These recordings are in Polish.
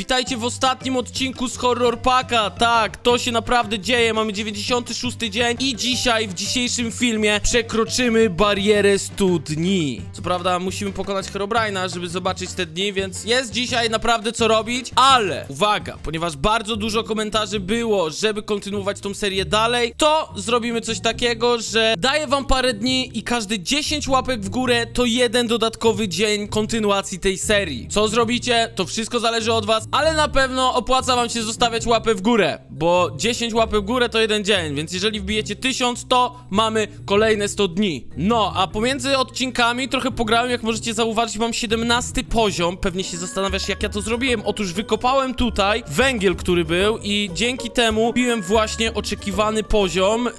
Witajcie w ostatnim odcinku z Horror Paka. Tak, to się naprawdę dzieje. Mamy 96 dzień i dzisiaj, w dzisiejszym filmie, przekroczymy barierę 100 dni. Co prawda, musimy pokonać Herobrine'a, żeby zobaczyć te dni, więc jest dzisiaj naprawdę co robić, ale uwaga, ponieważ bardzo dużo komentarzy było, żeby kontynuować tą serię dalej, to zrobimy coś takiego, że daję wam parę dni i każdy 10 łapek w górę to jeden dodatkowy dzień kontynuacji tej serii. Co zrobicie, to wszystko zależy od was, ale na pewno opłaca wam się zostawiać łapę w górę, bo 10 łapek w górę to jeden dzień, więc jeżeli wbijecie 1000, to mamy kolejne 100 dni. No, a pomiędzy odcinkami trochę pograłem, jak możecie zauważyć, mam 17 poziom. Pewnie się zastanawiasz, jak ja to zrobiłem. Otóż wykopałem tutaj węgiel, który był i dzięki temu biłem właśnie oczekiwany poziom, yy,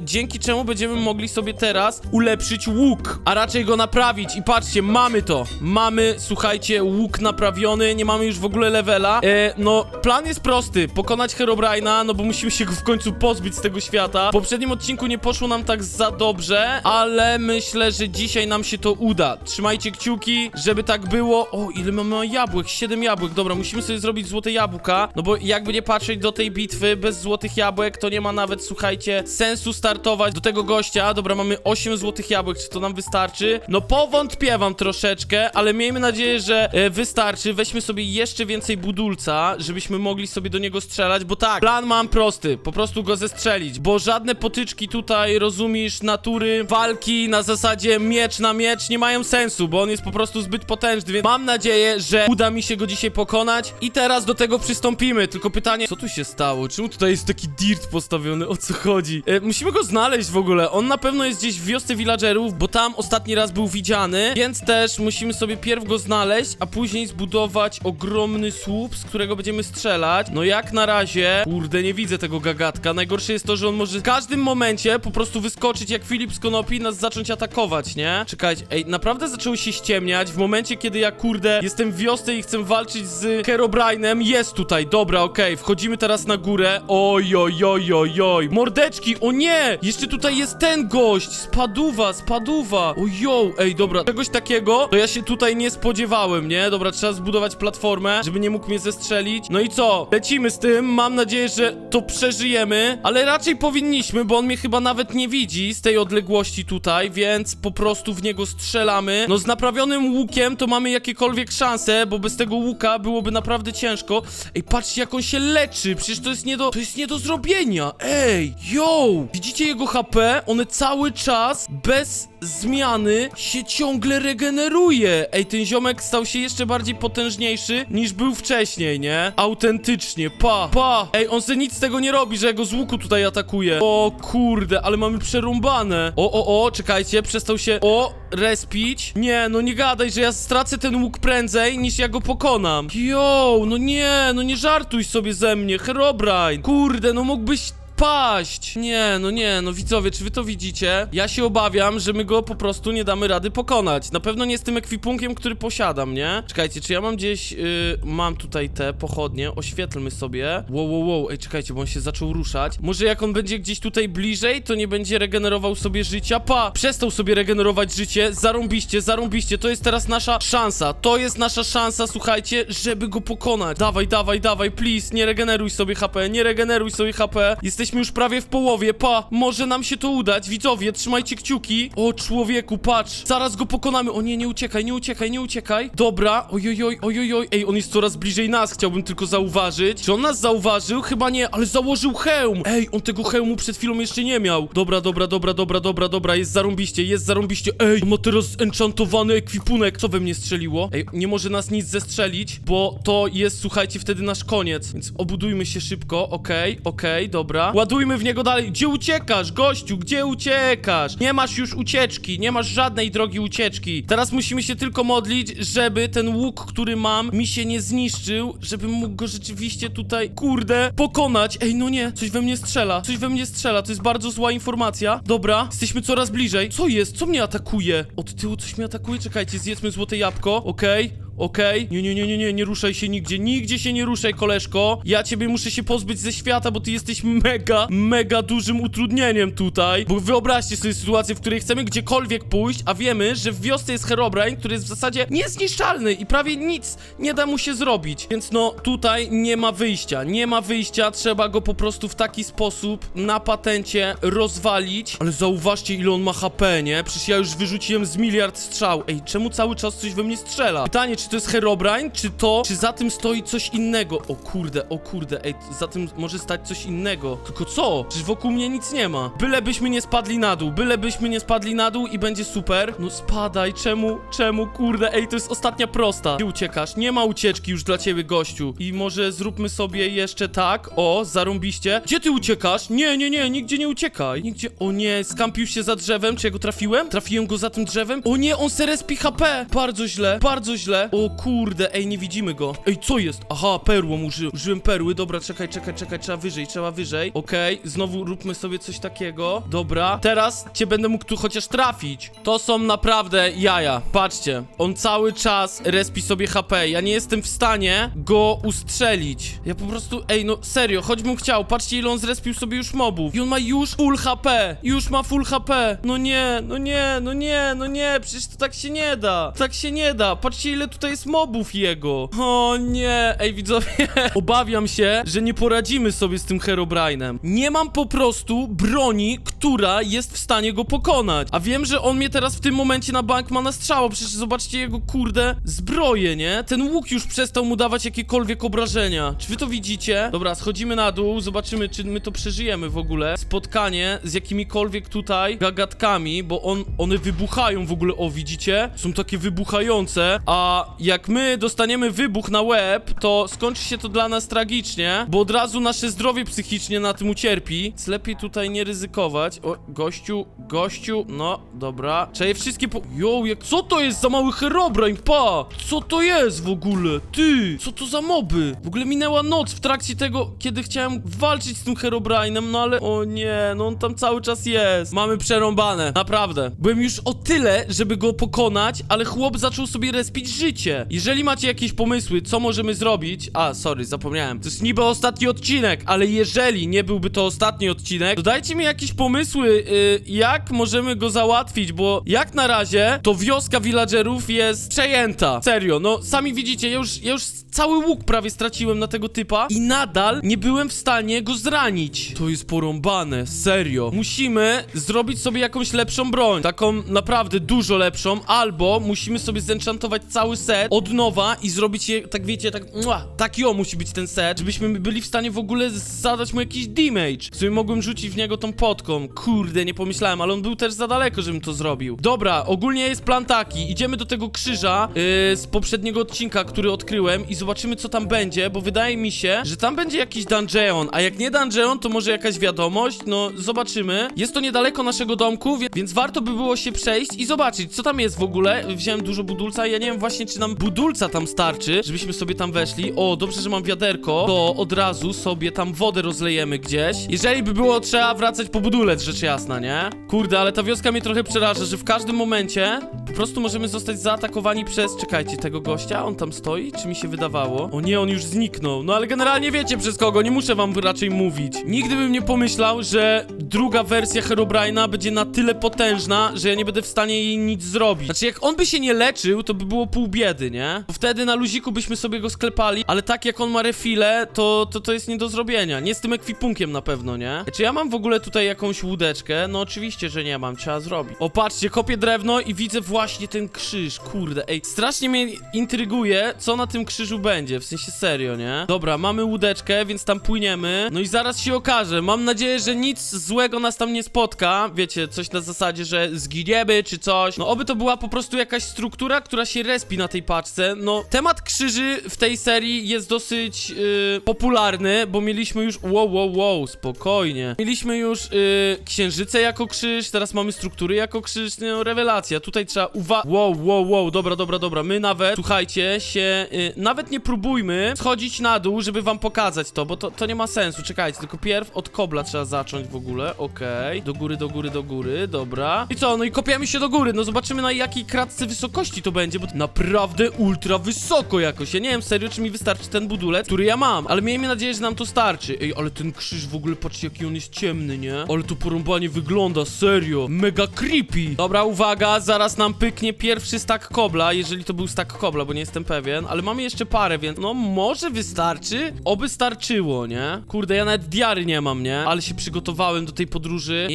dzięki czemu będziemy mogli sobie teraz ulepszyć łuk, a raczej go naprawić. I patrzcie, mamy to. Mamy, słuchajcie, łuk naprawiony, nie mamy już w ogóle levela. E, no, plan jest prosty, pokonać Herobrine'a, no bo musimy się go w końcu pozbyć z tego świata. W poprzednim odcinku nie poszło nam tak za dobrze, ale myślę, że dzisiaj nam się to uda. Trzymajcie kciuki, żeby tak było. O, ile mamy jabłek? 7 jabłek. Dobra, musimy sobie zrobić złote jabłka, no bo jakby nie patrzeć do tej bitwy, bez złotych jabłek to nie ma nawet, słuchajcie, sensu startować do tego gościa. Dobra, mamy 8 złotych jabłek, czy to nam wystarczy? No powątpiewam troszeczkę, ale miejmy nadzieję, że e, wystarczy. Weźmy sobie jeszcze więcej budulca, żebyśmy mogli sobie do niego strzelać, bo tak, plan mam prosty, po prostu go zestrzelić, bo żadne potyczki tutaj, rozumiesz, natury, walki na zasadzie miecz na miecz nie mają sensu, bo on jest po prostu zbyt potężny, więc mam nadzieję, że uda mi się go dzisiaj pokonać i teraz do tego przystąpimy, tylko pytanie, co tu się stało? Czemu tutaj jest taki dirt postawiony? O co chodzi? E, musimy go znaleźć w ogóle, on na pewno jest gdzieś w wiosce villagerów, bo tam ostatni raz był widziany, więc też musimy sobie pierw go znaleźć, a później zbudować ogromny słup, z którego będziemy strzelać. No jak na razie, kurde, nie widzę tego gagatka. Najgorsze jest to, że on może w każdym momencie po prostu wyskoczyć jak Filip z Konopi i nas zacząć atakować, nie? Czekajcie, ej, naprawdę zaczęło się ściemniać w momencie, kiedy ja, kurde, jestem w wiosce i chcę walczyć z Herobrine'em. Jest tutaj, dobra, okej, wchodzimy teraz na górę. Oj, oj, oj, oj, oj. Mordeczki, o nie! Jeszcze tutaj jest ten gość, spaduwa, spaduwa. Ojo, ej, dobra, czegoś takiego to ja się tutaj nie spodziewałem, nie? Dobra, trzeba zbudować platformę, żeby nie mógł mnie zestrzelić. No i co? Lecimy z tym, mam nadzieję, że to przeżyjemy, ale raczej powinniśmy, bo on mnie chyba nawet nie widzi z tej odległości tutaj, więc po prostu w niego strzelamy. No z naprawionym łukiem to mamy jakiekolwiek szanse, bo bez tego łuka byłoby naprawdę ciężko. Ej, patrzcie jak on się leczy, przecież to jest nie do, to jest nie do zrobienia. Ej, yo! Widzicie jego HP? One cały czas bez zmiany się ciągle regeneruje. Ej, ten ziomek stał się jeszcze bardziej potężniejszy niż był wcześniej, nie? Autentycznie, pa, pa. Ej, on se nic z tego nie robi, że ja go z łuku tutaj atakuje. O kurde, ale mamy przerąbane. O, o, o, czekajcie, przestał się... O, respić. Nie, no nie gadaj, że ja stracę ten łuk prędzej, niż ja go pokonam. Yo, no nie, no nie żartuj sobie ze mnie, Herobrine. Kurde, no mógłbyś paść! Nie, no nie, no widzowie, czy wy to widzicie? Ja się obawiam, że my go po prostu nie damy rady pokonać. Na pewno nie z tym ekwipunkiem, który posiadam, nie? Czekajcie, czy ja mam gdzieś... Yy, mam tutaj te pochodnie, oświetlmy sobie. Wow, wow, wow, ej, czekajcie, bo on się zaczął ruszać. Może jak on będzie gdzieś tutaj bliżej, to nie będzie regenerował sobie życia. Pa! Przestał sobie regenerować życie. Zarąbiście, zarąbiście. To jest teraz nasza szansa. To jest nasza szansa, słuchajcie, żeby go pokonać. Dawaj, dawaj, dawaj, please, nie regeneruj sobie HP, nie regeneruj sobie HP. Jesteśmy już prawie w połowie, pa! Może nam się to udać, widzowie, trzymajcie kciuki. O, człowieku, patrz, zaraz go pokonamy. O nie, nie uciekaj, nie uciekaj, nie uciekaj. Dobra, ojojoj, ojojoj, ej, on jest coraz bliżej nas, chciałbym tylko zauważyć. Czy on nas zauważył? Chyba nie, ale założył hełm. Ej, on tego hełmu przed chwilą jeszcze nie miał. Dobra, dobra, dobra, dobra, dobra, dobra, jest zarąbiście, jest zarąbiście. Ej, on ma teraz enchantowany ekwipunek. Co we mnie strzeliło? Ej, nie może nas nic zestrzelić, bo to jest, słuchajcie, wtedy nasz koniec. Więc obudujmy się szybko, okej, okej, dobra. Ładujmy w niego dalej. Gdzie uciekasz, gościu? Gdzie uciekasz? Nie masz już ucieczki, nie masz żadnej drogi ucieczki. Teraz musimy się tylko modlić, żeby ten łuk, który mam, mi się nie zniszczył, żebym mógł go rzeczywiście tutaj, kurde, pokonać. Ej, no nie, coś we mnie strzela, coś we mnie strzela, to jest bardzo zła informacja. Dobra, jesteśmy coraz bliżej. Co jest? Co mnie atakuje? Od tyłu coś mnie atakuje? Czekajcie, zjedzmy złote jabłko, okej. Okej? Nie, nie, nie, nie, nie, nie ruszaj się nigdzie, nigdzie się nie ruszaj, koleżko. Ja ciebie muszę się pozbyć ze świata, bo ty jesteś mega, mega dużym utrudnieniem tutaj. Bo wyobraźcie sobie sytuację, w której chcemy gdziekolwiek pójść, a wiemy, że w wiosce jest Herobrine, który jest w zasadzie niezniszczalny i prawie nic nie da mu się zrobić. Więc no, tutaj nie ma wyjścia, nie ma wyjścia, trzeba go po prostu w taki sposób na patencie rozwalić. Ale zauważcie, ile on ma HP, nie? Przecież ja już wyrzuciłem z miliard strzał. Ej, czemu cały czas coś we mnie strzela? Pytanie, czy to jest Herobrine, czy to, czy za tym stoi coś innego? O kurde, o kurde, ej, za tym może stać coś innego. Tylko co? Przecież wokół mnie nic nie ma. Bylebyśmy nie spadli na dół, bylebyśmy nie spadli na dół i będzie super. No spadaj, czemu, czemu, kurde, ej, to jest ostatnia prosta. Ty uciekasz, nie ma ucieczki już dla ciebie, gościu. I może zróbmy sobie jeszcze tak, o, zarąbiście. Gdzie ty uciekasz? Nie, nie, nie, nigdzie nie uciekaj. Nigdzie, o nie, skampił się za drzewem, czy ja go trafiłem? Trafiłem go za tym drzewem? O nie, on se respi HP. Bardzo źle, bardzo źle. O kurde, ej, nie widzimy go. Ej, co jest? Aha, perłą uży użyłem perły. Dobra, czekaj, czekaj, czekaj, trzeba wyżej, trzeba wyżej. Okej, znowu róbmy sobie coś takiego. Dobra, teraz cię będę mógł tu chociaż trafić. To są naprawdę jaja. Patrzcie, on cały czas respi sobie HP. Ja nie jestem w stanie go ustrzelić. Ja po prostu, ej, no serio, choćbym chciał. Patrzcie, ile on zrespił sobie już mobów. I on ma już full HP. Już ma full HP. No nie, no nie, no nie, no nie, przecież to tak się nie da. Tak się nie da. Patrzcie, ile tutaj jest mobów jego. O nie, ej, widzowie, obawiam się, że nie poradzimy sobie z tym Herobrine'em. Nie mam po prostu broni, która jest w stanie go pokonać. A wiem, że on mnie teraz w tym momencie na bank ma na strzało. Przecież zobaczcie jego kurde zbroję, nie? Ten łuk już przestał mu dawać jakiekolwiek obrażenia. Czy wy to widzicie? Dobra, schodzimy na dół, zobaczymy, czy my to przeżyjemy w ogóle. Spotkanie z jakimikolwiek tutaj gagatkami, bo on, one wybuchają w ogóle. O, widzicie? Są takie wybuchające, a jak my dostaniemy wybuch na łeb, to skończy się to dla nas tragicznie, bo od razu nasze zdrowie psychicznie na tym ucierpi. Więc lepiej tutaj nie ryzykować. O, gościu, gościu, no, dobra. Cześć wszystkie po... Jo, jak... Co to jest za mały Herobrine, pa? Co to jest w ogóle? Ty, co to za moby? W ogóle minęła noc w trakcie tego, kiedy chciałem walczyć z tym Herobrine'em, no ale... O nie, no on tam cały czas jest. Mamy przerąbane, naprawdę. Byłem już o tyle, żeby go pokonać, ale chłop zaczął sobie respić życie. Jeżeli macie jakieś pomysły, co możemy zrobić... A, sorry, zapomniałem. To jest niby ostatni odcinek, ale jeżeli nie byłby to ostatni odcinek, to dajcie mi jakieś pomysły, y, jak możemy go załatwić, bo jak na razie to wioska villagerów jest przejęta. Serio, no sami widzicie, ja już, ja już cały łuk prawie straciłem na tego typa i nadal nie byłem w stanie go zranić. To jest porąbane, serio. Musimy zrobić sobie jakąś lepszą broń, taką naprawdę dużo lepszą, albo musimy sobie zenchantować cały set od nowa i zrobić je, tak wiecie, tak, mua, taki o musi być ten set, żebyśmy byli w stanie w ogóle zadać mu jakiś damage. W sumie mogłem rzucić w niego tą potką. Kurde, nie pomyślałem, ale on był też za daleko, żebym to zrobił. Dobra, ogólnie jest plan taki. Idziemy do tego krzyża yy, z poprzedniego odcinka, który odkryłem i zobaczymy, co tam będzie, bo wydaje mi się, że tam będzie jakiś dungeon, a jak nie dungeon, to może jakaś wiadomość, no zobaczymy. Jest to niedaleko naszego domku, więc warto by było się przejść i zobaczyć, co tam jest w ogóle. Wziąłem dużo budulca i ja nie wiem właśnie, czy nam budulca tam starczy, żebyśmy sobie tam weszli. O, dobrze, że mam wiaderko, to od razu sobie tam wodę rozlejemy gdzieś. Jeżeli by było trzeba wracać po budulec, rzecz jasna, nie? Kurde, ale ta wioska mnie trochę przeraża, że w każdym momencie po prostu możemy zostać zaatakowani przez, czekajcie, tego gościa? On tam stoi? Czy mi się wydawało? O nie, on już zniknął. No ale generalnie wiecie przez kogo, nie muszę wam raczej mówić. Nigdy bym nie pomyślał, że druga wersja Herobrine'a będzie na tyle potężna, że ja nie będę w stanie jej nic zrobić. Znaczy, jak on by się nie leczył, to by było pół biedy, nie? Bo wtedy na luziku byśmy sobie go sklepali, ale tak jak on ma refile, to, to to jest nie do zrobienia. Nie z tym ekwipunkiem na pewno, nie? Czy ja mam w ogóle tutaj jakąś łódeczkę? No oczywiście, że nie mam, trzeba zrobić. O, patrzcie, kopię drewno i widzę właśnie ten krzyż, kurde, ej, strasznie mnie intryguje, co na tym krzyżu będzie, w sensie serio, nie? Dobra, mamy łódeczkę, więc tam płyniemy, no i zaraz się okaże, mam nadzieję, że nic złego nas tam nie spotka, wiecie, coś na zasadzie, że zginiemy, czy coś, no oby to była po prostu jakaś struktura, która się respi na tej paczce, no temat krzyży w tej serii jest dosyć yy, popularny, bo mieliśmy już, wow, wow, wow, spokojnie, mieliśmy już yy, księżyce jako krzyż, teraz mamy struktury jako krzyż, no rewelacja, tutaj trzeba uwa... Wow, wow, wow, dobra, dobra, dobra, my nawet, słuchajcie, się, yy, nawet nie próbujmy schodzić na dół, żeby wam pokazać to, bo to, to nie ma sensu, czekajcie, tylko pierw od kobla trzeba zacząć w ogóle, okej, do góry, do góry, do góry, dobra, i co, no i kopiemy się do góry, no zobaczymy na jakiej kratce wysokości to będzie, bo naprawdę naprawdę ultra wysoko jakoś. Ja nie wiem serio, czy mi wystarczy ten budulec, który ja mam, ale miejmy nadzieję, że nam to starczy. Ej, ale ten krzyż w ogóle, patrzcie jaki on jest ciemny, nie? Ale to porąbanie wygląda, serio. Mega creepy. Dobra, uwaga, zaraz nam pyknie pierwszy stack kobla, jeżeli to był stack kobla, bo nie jestem pewien, ale mamy jeszcze parę, więc no może wystarczy? Oby starczyło, nie? Kurde, ja nawet diary nie mam, nie? Ale się przygotowałem do tej podróży.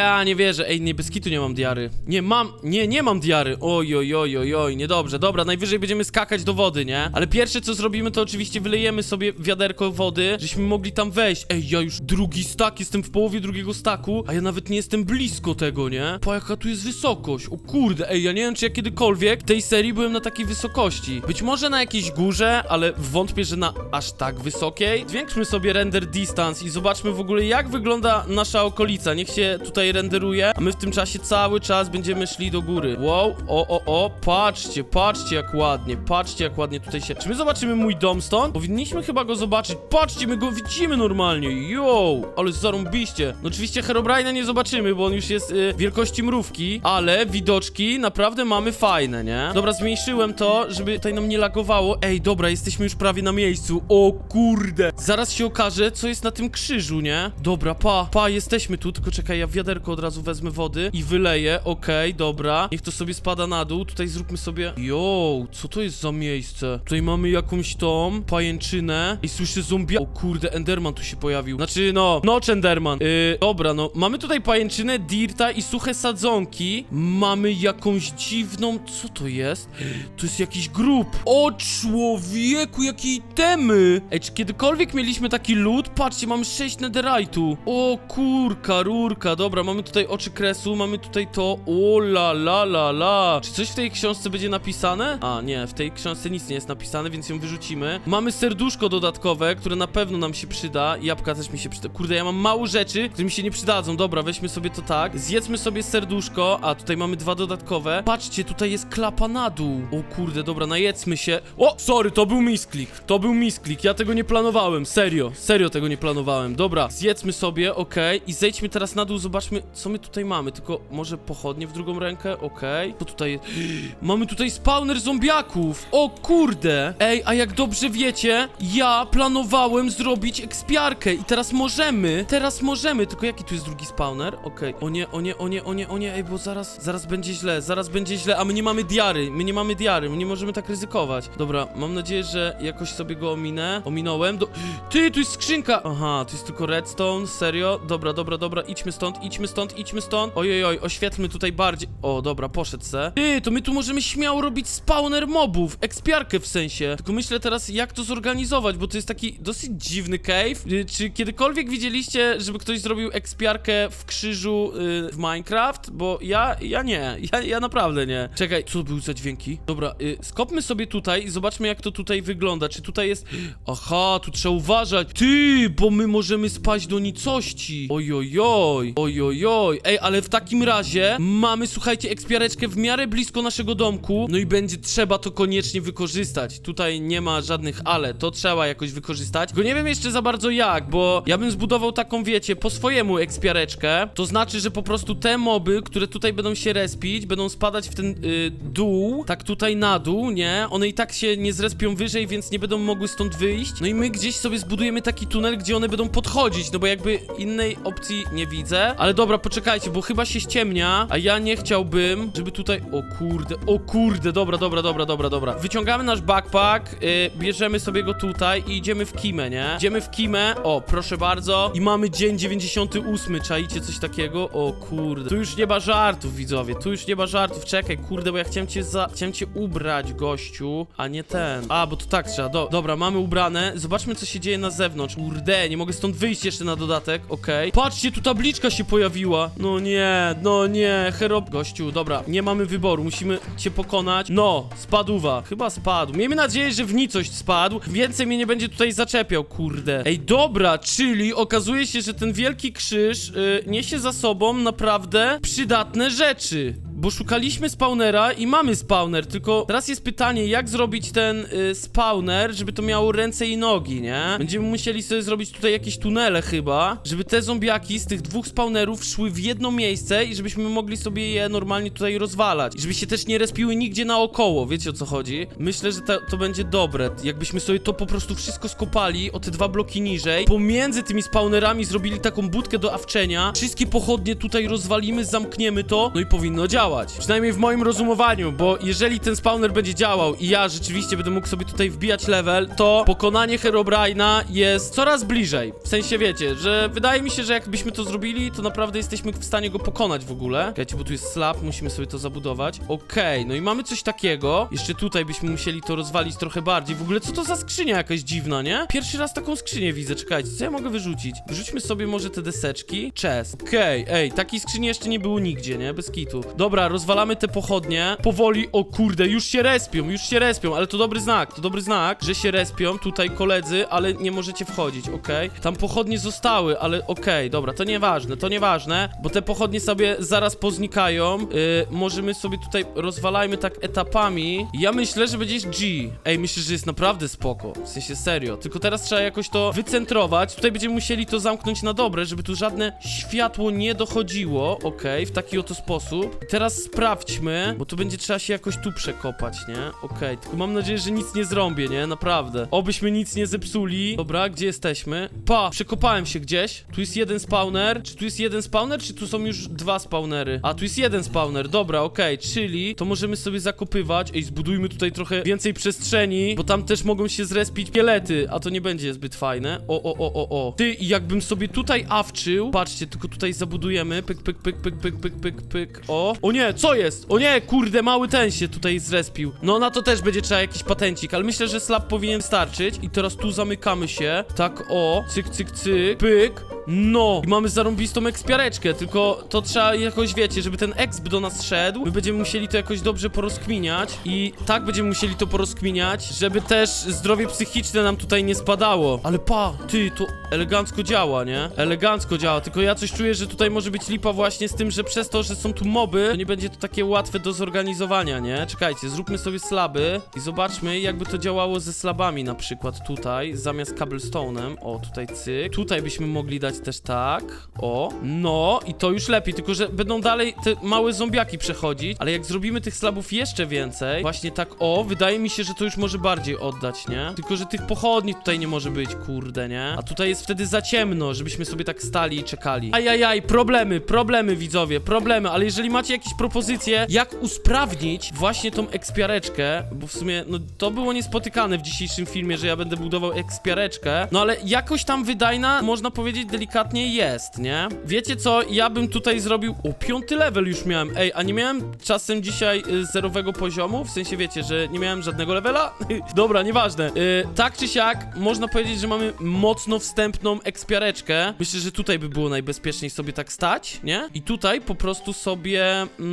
Ja nie wierzę. Ej, nie, bez nie mam diary. Nie, mam, nie, nie mam diary. Oj, oj, oj, oj, oj, niedobrze. Dobra, najwyżej będziemy skakać do wody, nie? Ale pierwsze, co zrobimy, to oczywiście wylejemy sobie wiaderko wody, żeśmy mogli tam wejść. Ej, ja już drugi stak, jestem w połowie drugiego staku, a ja nawet nie jestem blisko tego, nie? Po jaka tu jest wysokość? O kurde, ej, ja nie wiem, czy ja kiedykolwiek w tej serii byłem na takiej wysokości. Być może na jakiejś górze, ale wątpię, że na aż tak wysokiej. Zwiększmy sobie render distance i zobaczmy w ogóle, jak wygląda nasza okolica. Niech się tutaj renderuje, a my w tym czasie cały czas będziemy szli do góry. Wow, o, o, o, patrzcie, patrzcie jak ładnie, patrzcie jak ładnie tutaj się... Czy my zobaczymy mój dom stąd? Powinniśmy chyba go zobaczyć. Patrzcie, my go widzimy normalnie, yo, ale zarąbiście. No oczywiście Herobrine'a nie zobaczymy, bo on już jest y, wielkości mrówki, ale widoczki naprawdę mamy fajne, nie? Dobra, zmniejszyłem to, żeby tutaj nam nie lagowało. Ej, dobra, jesteśmy już prawie na miejscu. O kurde. Zaraz się okaże, co jest na tym krzyżu, nie? Dobra, pa, pa, jesteśmy tu, tylko czekaj, ja wiaderko od razu wezmę wody i wyleję. Okej, dobra. Niech to sobie spada na dół. Tutaj zróbmy sobie... Yo, co to jest za miejsce? Tutaj mamy jakąś tą pajęczynę i słyszę zombie... O kurde, Enderman tu się pojawił. Znaczy, no, Notch Enderman. Yy, dobra, no, mamy tutaj pajęczynę, dirta i suche sadzonki. Mamy jakąś dziwną... Co to jest? To jest jakiś grób. O człowieku, jakie itemy! Ej, czy kiedykolwiek mieliśmy taki lód? Patrzcie, mamy 6 netherite'u. O kurka, rurka. Dobra, mamy tutaj oczy kresu, mamy tutaj to. O la la la la. Czy coś w tej książce będzie napisane? A, nie, w tej książce nic nie jest napisane, więc ją wyrzucimy. Mamy serduszko dodatkowe, które na pewno nam się przyda. Jabłka też mi się przyda. Kurde, ja mam mało rzeczy, które mi się nie przydadzą. Dobra, weźmy sobie to tak. Zjedzmy sobie serduszko. A, tutaj mamy dwa dodatkowe. Patrzcie, tutaj jest klapa na dół. O kurde, dobra, najedzmy się. O, sorry, to był misklik. To był misklik. Ja tego nie planowałem. Serio, serio tego nie planowałem. Dobra, zjedzmy sobie, okej. I zejdźmy teraz na dół, zobaczmy, co my tutaj mamy. Tylko może pochodnie w drugą rękę, okej. Co tutaj jest? Mamy tutaj spawner zombiaków. O kurde. Ej, a jak dobrze wiecie, ja planowałem zrobić ekspiarkę i teraz możemy. Teraz możemy. Tylko jaki tu jest drugi spawner? Okej. O nie, o nie, o nie, o nie, o nie. Ej, bo zaraz, zaraz będzie źle. Zaraz będzie źle, a my nie mamy diary. My nie mamy diary. My nie możemy tak ryzykować. Dobra, mam nadzieję, że jakoś sobie go ominę. Ominąłem. Do... Ty, tu jest skrzynka. Aha, tu jest tylko redstone. Serio? Dobra, dobra, dobra. Idźmy stąd, idźmy stąd, idźmy stąd. Ojej, oj, oświetlmy tutaj bardziej. O, dobra, poszedł se. Ty, to my tu możemy śmiało robić spawner mobów. Ekspiarkę w sensie. Tylko myślę teraz, jak to zorganizować, bo to jest taki dosyć dziwny cave. Y, Czy kiedykolwiek widzieliście, żeby ktoś zrobił ekspiarkę w krzyżu y, w Minecraft? Bo ja, ja nie. Ja, ja naprawdę nie. Czekaj, co to były za dźwięki? Dobra, y, skopmy sobie tutaj i zobaczmy, jak to tutaj wygląda. Czy tutaj jest... Aha, tu trzeba uważać. Ty, bo my możemy spaść do nicości. Ojojoj. Ojojoj. Ej, ale w takim razie mamy, słuchajcie, ekspiareczkę w miarę blisko naszego domku. No i będzie trzeba to koniecznie wykorzystać. Tutaj nie ma żadnych ale. To trzeba jakoś wykorzystać. Tylko nie wiem jeszcze za bardzo jak, bo ja bym zbudował taką, wiecie, po swojemu ekspiareczkę. To znaczy, że po prostu te moby, które tutaj będą się respić, będą spadać w ten y, dół, tak tutaj na dół, nie? One i tak się nie zrespią wyżej, więc nie będą mogły stąd wyjść. No i my gdzieś sobie zbudujemy taki tunel, gdzie one będą podchodzić, no bo jakby innej opcji nie widzę. Ale dobra, poczekajcie, bo chyba się ściemnia, a ja nie chciałbym, żeby tutaj... O kurde, o kurde, dobra, dobra, dobra, dobra, dobra. Wyciągamy nasz backpack, y, bierzemy sobie go tutaj i idziemy w kimę, nie? Idziemy w kimę, o, proszę bardzo. I mamy dzień 98, czaicie coś takiego? O kurde, tu już nie ma żartów, widzowie, tu już nie ma żartów. Czekaj, kurde, bo ja chciałem cię za... Chciałem cię ubrać, gościu, a nie ten. A, bo to tak trzeba, do, dobra, mamy ubrane. Zobaczmy, co się dzieje na zewnątrz. Kurde, nie mogę stąd wyjść jeszcze na dodatek, okej. Patrzcie, tu tabliczka się pojawiła. No nie, no nie, hero... Gościu, dobra, nie mamy wyboru, musimy cię pokonać. No, spadła. Chyba spadł. Miejmy nadzieję, że w nicość spadł. Więcej mnie nie będzie tutaj zaczepiał, kurde. Ej, dobra, czyli okazuje się, że ten wielki krzyż y, niesie za sobą naprawdę przydatne rzeczy. Bo szukaliśmy spawnera i mamy spawner, tylko teraz jest pytanie, jak zrobić ten y, spawner, żeby to miało ręce i nogi, nie? Będziemy musieli sobie zrobić tutaj jakieś tunele chyba, żeby te zombiaki z tych dwóch spawnerów szły w jedno miejsce i żebyśmy mogli sobie je normalnie tutaj rozwalać. I żeby się też nie respiły nigdzie naokoło, wiecie o co chodzi? Myślę, że to, to będzie dobre, jakbyśmy sobie to po prostu wszystko skopali o te dwa bloki niżej, pomiędzy tymi spawnerami zrobili taką budkę do awczenia, wszystkie pochodnie tutaj rozwalimy, zamkniemy to, no i powinno działać. Przynajmniej w moim rozumowaniu, bo jeżeli ten spawner będzie działał i ja rzeczywiście będę mógł sobie tutaj wbijać level, to pokonanie Herobrine'a jest coraz bliżej. W sensie wiecie, że wydaje mi się, że jakbyśmy to zrobili, to naprawdę jesteśmy w stanie go pokonać w ogóle. Czekajcie, bo tu jest slab, musimy sobie to zabudować. Okej, no i mamy coś takiego. Jeszcze tutaj byśmy musieli to rozwalić trochę bardziej. W ogóle co to za skrzynia jakaś dziwna, nie? Pierwszy raz taką skrzynię widzę, czekajcie, co ja mogę wyrzucić? Wyrzućmy sobie może te deseczki. Chest. Okej, ej, takiej skrzyni jeszcze nie było nigdzie, nie? Bez kitu. Dobra, rozwalamy te pochodnie. Powoli, o kurde, już się respią, już się respią, ale to dobry znak, to dobry znak, że się respią tutaj koledzy, ale nie możecie wchodzić, okej? Tam pochodnie zostały, ale okej, dobra, to nieważne, to nieważne, bo te pochodnie sobie zaraz poznikają. Yy, możemy sobie tutaj rozwalajmy tak etapami. Ja myślę, że będzie G. Ej, myślę, że jest naprawdę spoko. W sensie serio. Tylko teraz trzeba jakoś to wycentrować. Tutaj będziemy musieli to zamknąć na dobre, żeby tu żadne światło nie dochodziło. Okej, w taki oto sposób. I teraz sprawdźmy, bo tu będzie trzeba się jakoś tu przekopać, nie? Okej, tylko mam nadzieję, że nic nie zrobię, nie? Naprawdę. Obyśmy nic nie zepsuli. Dobra, gdzie jesteśmy? Pa, przekopałem się gdzieś. Tu jest jeden spawner. Czy tu jest jeden spawner, czy tu są już dwa spawnery? A, tu jest jeden spawner. Dobra, okej, czyli to możemy sobie zakopywać. Ej, zbudujmy tutaj trochę więcej przestrzeni, bo tam też mogą się zrespić pielety, a to nie będzie zbyt fajne. O, o, o, o, o. Ty, jakbym sobie tutaj awczył, patrzcie, tylko tutaj zabudujemy. Pyk, pyk, pyk, pyk, pyk, pyk, pyk, pyk. O. O co jest? O nie, kurde, mały ten się tutaj zrespił. No, na to też będzie trzeba jakiś patencik, ale myślę, że slab powinien starczyć. I teraz tu zamykamy się. Tak, o. Cyk, cyk, cyk. Pyk. No, i mamy zarąbistą ekspiareczkę, tylko to trzeba jakoś, wiecie, żeby ten exp do nas szedł, my będziemy musieli to jakoś dobrze porozkminiać i tak będziemy musieli to porozkminiać, żeby też zdrowie psychiczne nam tutaj nie spadało. Ale pa, ty, to elegancko działa, nie? Elegancko działa, tylko ja coś czuję, że tutaj może być lipa właśnie z tym, że przez to, że są tu moby, to nie będzie to takie łatwe do zorganizowania, nie? Czekajcie, zróbmy sobie slaby i zobaczmy, jakby to działało ze slabami na przykład tutaj, zamiast cobblestone'em. O, tutaj cyk. Tutaj byśmy mogli dać też tak. O, no i to już lepiej, tylko że będą dalej te małe zombiaki przechodzić, ale jak zrobimy tych slabów jeszcze więcej, właśnie tak o, wydaje mi się, że to już może bardziej oddać, nie? Tylko, że tych pochodni tutaj nie może być, kurde, nie? A tutaj jest wtedy za ciemno, żebyśmy sobie tak stali i czekali. Ajajaj, problemy, problemy widzowie, problemy, ale jeżeli macie jakieś propozycje, jak usprawnić właśnie tą ekspiareczkę, bo w sumie, no to było niespotykane w dzisiejszym filmie, że ja będę budował ekspiareczkę, no ale jakoś tam wydajna, można powiedzieć delikatnie jest, nie? Wiecie co, ja bym tutaj zrobił, o piąty level już miałem, ej, a nie miałem czasem dzisiaj y, zerowego poziomu, w sensie wiecie, że nie miałem żadnego levela? Dobra, nieważne, y, tak czy siak, można powiedzieć, że mamy mocno wstępną ekspiareczkę, myślę, że tutaj by było najbezpieczniej sobie tak stać, nie? I tutaj po prostu sobie mm,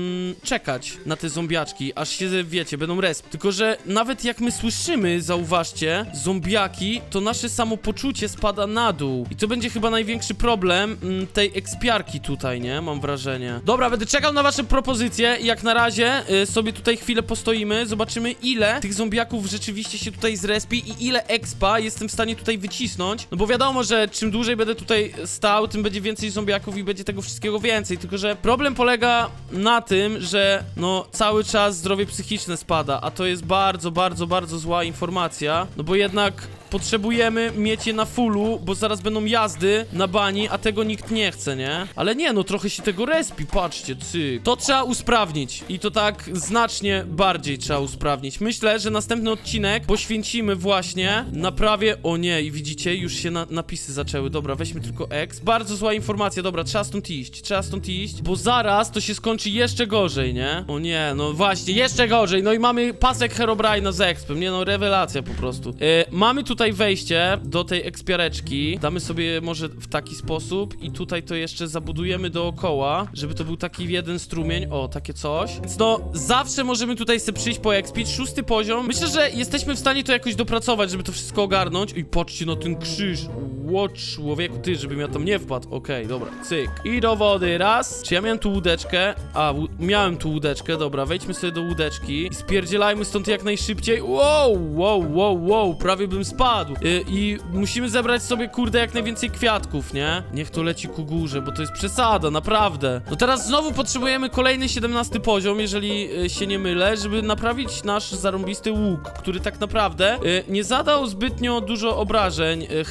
czekać na te zombiaczki, aż się, wiecie, będą resp. Tylko, że nawet jak my słyszymy, zauważcie, zombiaki, to nasze samopoczucie spada na dół. I to będzie chyba największy problem mm, tej ekspiarki tutaj, nie? Mam wrażenie. Dobra, będę czekał na wasze propozycje i jak na razie y, sobie tutaj chwilę postoimy, zobaczymy ile tych zombiaków rzeczywiście się tutaj zrespi i ile expa jestem w stanie tutaj wycisnąć. No bo wiadomo, że czym dłużej będę tutaj stał, tym będzie więcej zombiaków i będzie tego wszystkiego więcej. Tylko, że problem polega na tym, że no cały czas zdrowie psychiczne spada, a to jest bardzo, bardzo, bardzo zła informacja. No bo jednak potrzebujemy mieć je na fullu, bo zaraz będą jazdy na bani, a tego nikt nie chce, nie? Ale nie, no trochę się tego respi, patrzcie, cyk. To trzeba usprawnić i to tak znacznie bardziej trzeba usprawnić. Myślę, że następny odcinek poświęcimy właśnie naprawie... O nie, i widzicie, już się na napisy zaczęły. Dobra, weźmy tylko X. Bardzo zła informacja, dobra, trzeba stąd iść, trzeba stąd iść, bo zaraz to się skończy jeszcze gorzej, nie? O nie, no właśnie, jeszcze gorzej, no i mamy pasek Herobrina z expem, nie no, rewelacja po prostu. E, mamy tutaj wejście do tej ekspiareczki, damy sobie może w taki sposób i tutaj to jeszcze zabudujemy dookoła, żeby to był taki jeden strumień, o, takie coś. Więc no, zawsze możemy tutaj sobie przyjść po expić, szósty poziom. Myślę, że jesteśmy w stanie to jakoś dopracować, żeby to wszystko ogarnąć. I patrzcie na ten krzyż. Ło, człowieku, ty, żebym ja tam nie wpadł. Okej, dobra, cyk. I do wody, raz. Czy ja miałem tu łódeczkę? A, miałem tu łódeczkę, dobra, wejdźmy sobie do łódeczki i spierdzielajmy stąd jak najszybciej. Wow, wow, wow, wow, prawie bym spadł. Y, I musimy zebrać sobie, kurde, jak najwięcej kwiatków, nie? Niech to leci ku górze, bo to jest przesada, naprawdę. No teraz znowu potrzebujemy kolejny 17 poziom, jeżeli y, się nie mylę, żeby naprawić nasz zarąbisty łuk, który tak naprawdę y, nie zadał zbytnio dużo obrażeń y,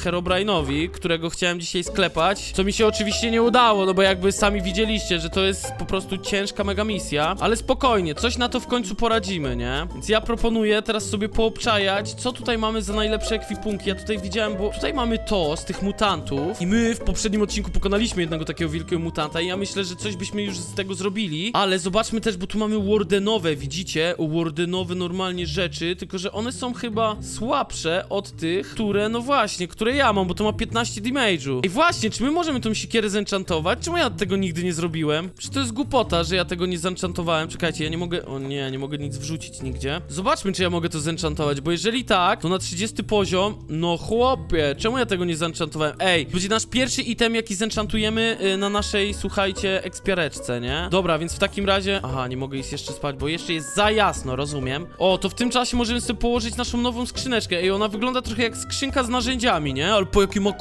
Którego chciałem dzisiaj sklepać, co mi się oczywiście nie udało, no bo jakby sami widzieliście, że to jest po prostu ciężka mega misja, ale spokojnie, coś na to w końcu poradzimy, nie? Więc ja proponuję teraz sobie poobczajać, co tutaj mamy za najlepsze ekwipunki. Ja tutaj widziałem, bo tutaj mamy to z tych mutantów i my w poprzednim odcinku pokonaliśmy jednego takiego wielkiego mutanta i ja myślę, że coś byśmy już z tego zrobili, ale zobaczmy też, bo tu mamy wardenowe, widzicie? Wardenowe normalnie rzeczy, tylko że one są chyba słabsze od tych, które, no właśnie, które ja mam, bo to ma 15 damage'u. I właśnie, czy my możemy tą sikierę zenchantować? Czemu ja tego nigdy nie zrobiłem? Czy to jest głupota, że ja tego nie zenchantowałem? Czekajcie, ja nie mogę, o nie, nie mogę nic wrzucić nigdzie. Zobaczmy, czy ja mogę to zenchantować, bo jeżeli tak, to na 30 poziom, no chłopie, czemu ja tego nie zenchantowałem? Ej, będzie nasz pierwszy item, jaki zenchantujemy y, na naszej, słuchajcie, ekspiareczce, nie? Dobra, więc w takim razie, aha, nie mogę iść jeszcze spać, bo jeszcze jest za jasno, rozumiem. O, to w tym czasie możemy sobie położyć naszą nową skrzyneczkę. Ej, ona wygląda trochę jak skrzynka z narzędziami, nie? Ale po jakie ma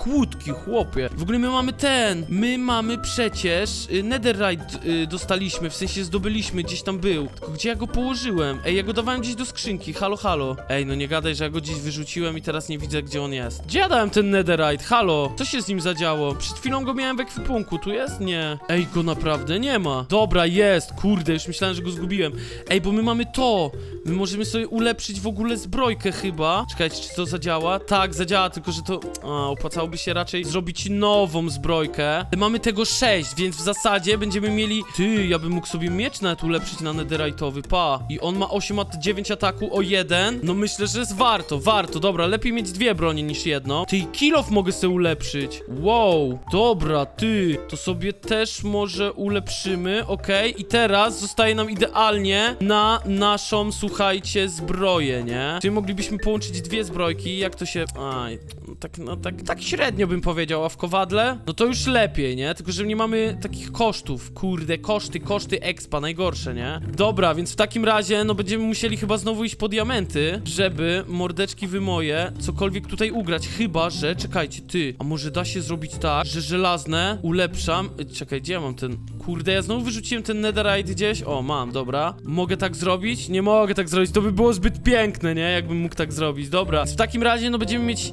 chłopie. W ogóle my mamy ten, my mamy przecież y, netherite y, dostaliśmy, w sensie zdobyliśmy, gdzieś tam był. Tylko gdzie ja go położyłem? Ej, ja go dawałem gdzieś do skrzynki, halo, halo. Ej, no nie gadaj, że ja go gdzieś wyrzuciłem i teraz nie widzę, gdzie on jest. Gdzie ja dałem ten netherite? Halo, co się z nim zadziało? Przed chwilą go miałem w ekwipunku, tu jest? Nie. Ej, go naprawdę nie ma. Dobra, jest, kurde, już myślałem, że go zgubiłem. Ej, bo my mamy to. My możemy sobie ulepszyć w ogóle zbrojkę chyba. Czekajcie, czy to zadziała? Tak, zadziała, tylko że to... A, opłacałoby się raczej zrobić nową zbrojkę. Mamy tego 6, więc w zasadzie będziemy mieli... Ty, ja bym mógł sobie miecz nawet ulepszyć na netherite'owy, pa. I on ma 8, a 9 ataku o 1. No myślę, że jest warto, warto. Dobra, lepiej mieć dwie bronie niż jedno. Ty, kill off mogę sobie ulepszyć. Wow, dobra, ty. To sobie też może ulepszymy, okej. I teraz zostaje nam idealnie na naszą, słuchajcie, zbroję, nie? Czyli moglibyśmy połączyć dwie zbrojki, jak to się... Aj, tak, no tak, tak średnio bym powiedział, a w kowadle? No to już lepiej, nie? Tylko, że nie mamy takich kosztów, kurde, koszty, koszty expa, najgorsze, nie? Dobra, więc w takim razie, no będziemy musieli chyba znowu iść po diamenty, żeby mordeczki wy moje cokolwiek tutaj ugrać, chyba, że, czekajcie, ty, a może da się zrobić tak, że żelazne ulepszam, y, czekaj, gdzie ja mam ten, kurde, ja znowu wyrzuciłem ten netherite gdzieś, o, mam, dobra, mogę tak zrobić? Nie mogę tak zrobić, to by było zbyt piękne, nie? Jakbym mógł tak zrobić, dobra, w takim razie, no będziemy mieć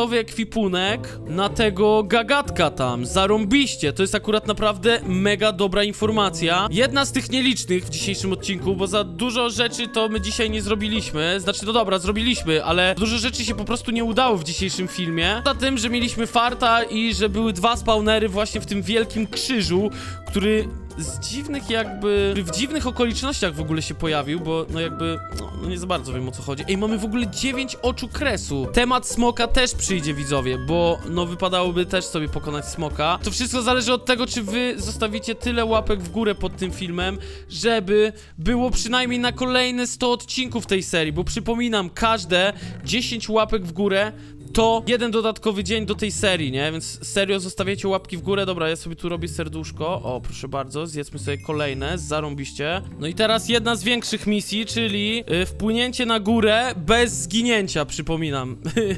nederytowy ekwipunek na tego gagatka tam, zarąbiście, to jest akurat naprawdę mega dobra informacja, jedna z tych nielicznych w dzisiejszym odcinku, bo za dużo rzeczy to my dzisiaj nie zrobiliśmy, znaczy, no dobra, zrobiliśmy, ale dużo rzeczy się po prostu nie udało w dzisiejszym filmie, za tym, że mieliśmy farta i że były dwa spawnery właśnie w tym wielkim krzyżu, który z dziwnych jakby, w dziwnych okolicznościach w ogóle się pojawił, bo no jakby, no, no nie za bardzo wiem o co chodzi. Ej, mamy w ogóle 9 oczu kresu. Temat smoka też przyjdzie widzowie, bo no wypadałoby też sobie pokonać smoka. To wszystko zależy od tego, czy wy zostawicie tyle łapek w górę pod tym filmem, żeby było przynajmniej na kolejne 100 odcinków tej serii, bo przypominam, każde 10 łapek w górę to jeden dodatkowy dzień do tej serii, nie? Więc serio zostawiacie łapki w górę. Dobra, ja sobie tu robię serduszko. O, proszę bardzo, zjedzmy sobie kolejne, zarąbiście. No i teraz jedna z większych misji, czyli y, wpłynięcie na górę bez zginięcia, przypominam.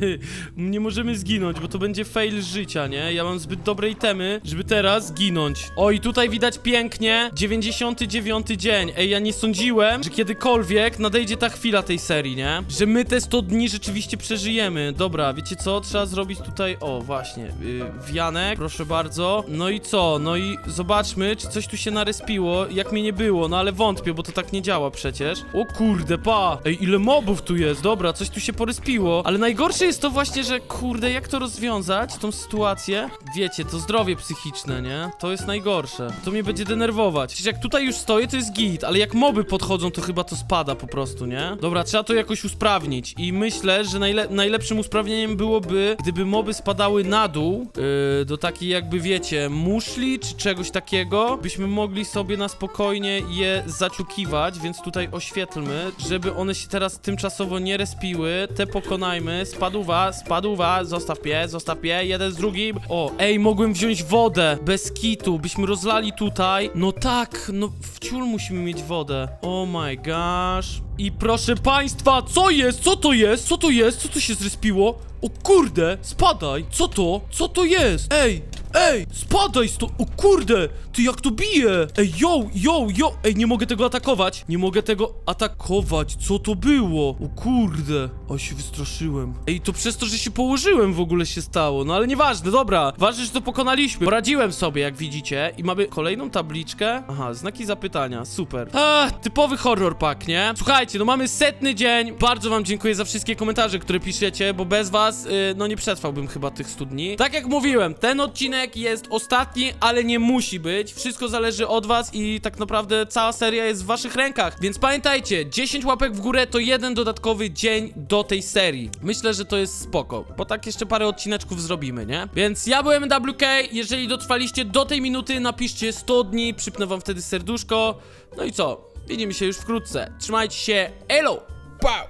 nie możemy zginąć, bo to będzie fail życia, nie? Ja mam zbyt dobre itemy, żeby teraz zginąć. O, i tutaj widać pięknie 99 dzień. Ej, ja nie sądziłem, że kiedykolwiek nadejdzie ta chwila tej serii, nie? Że my te 100 dni rzeczywiście przeżyjemy. Dobra, wiecie co? Trzeba zrobić tutaj, o właśnie, yy, wianek, proszę bardzo. No i co? No i zobaczmy, czy coś tu się narespiło, jak mnie nie było, no ale wątpię, bo to tak nie działa przecież. O kurde, pa! Ej, ile mobów tu jest, dobra, coś tu się poryspiło. Ale najgorsze jest to właśnie, że kurde, jak to rozwiązać, tą sytuację? Wiecie, to zdrowie psychiczne, nie? To jest najgorsze. To mnie będzie denerwować. Przecież jak tutaj już stoję, to jest git, ale jak moby podchodzą, to chyba to spada po prostu, nie? Dobra, trzeba to jakoś usprawnić i myślę, że najle najlepszym usprawnieniem fajnym byłoby, gdyby moby spadały na dół, yy, do takiej jakby, wiecie, muszli czy czegoś takiego, byśmy mogli sobie na spokojnie je zaciukiwać, więc tutaj oświetlmy, żeby one się teraz tymczasowo nie respiły, te pokonajmy, spadł was, zostaw pie, zostaw pie, jeden z drugim, o, ej, mogłem wziąć wodę, bez kitu, byśmy rozlali tutaj, no tak, no w ciul musimy mieć wodę, oh my gosh, i proszę państwa, co jest, co to jest, co to jest, co to się zrespiło? O kurde, spadaj, co to, co to jest, ej, Ej, spadaj stąd! O kurde! Ty jak to bije? Ej, yo, yo, yo! Ej, nie mogę tego atakować! Nie mogę tego atakować! Co to było? O kurde! O, się wystraszyłem. Ej, to przez to, że się położyłem w ogóle się stało. No ale nieważne, dobra. Ważne, że to pokonaliśmy. Poradziłem sobie, jak widzicie. I mamy kolejną tabliczkę. Aha, znaki zapytania. Super. A, typowy horror pack, nie? Słuchajcie, no mamy setny dzień. Bardzo wam dziękuję za wszystkie komentarze, które piszecie, bo bez was, y, no nie przetrwałbym chyba tych 100 dni. Tak jak mówiłem, ten odcinek jest ostatni, ale nie musi być. Wszystko zależy od was i tak naprawdę cała seria jest w waszych rękach. Więc pamiętajcie, 10 łapek w górę to jeden dodatkowy dzień do tej serii. Myślę, że to jest spoko, bo tak jeszcze parę odcineczków zrobimy, nie? Więc ja byłem WK, jeżeli dotrwaliście do tej minuty, napiszcie 100 dni, przypnę wam wtedy serduszko. No i co? Widzimy się już wkrótce. Trzymajcie się, elo! Wow!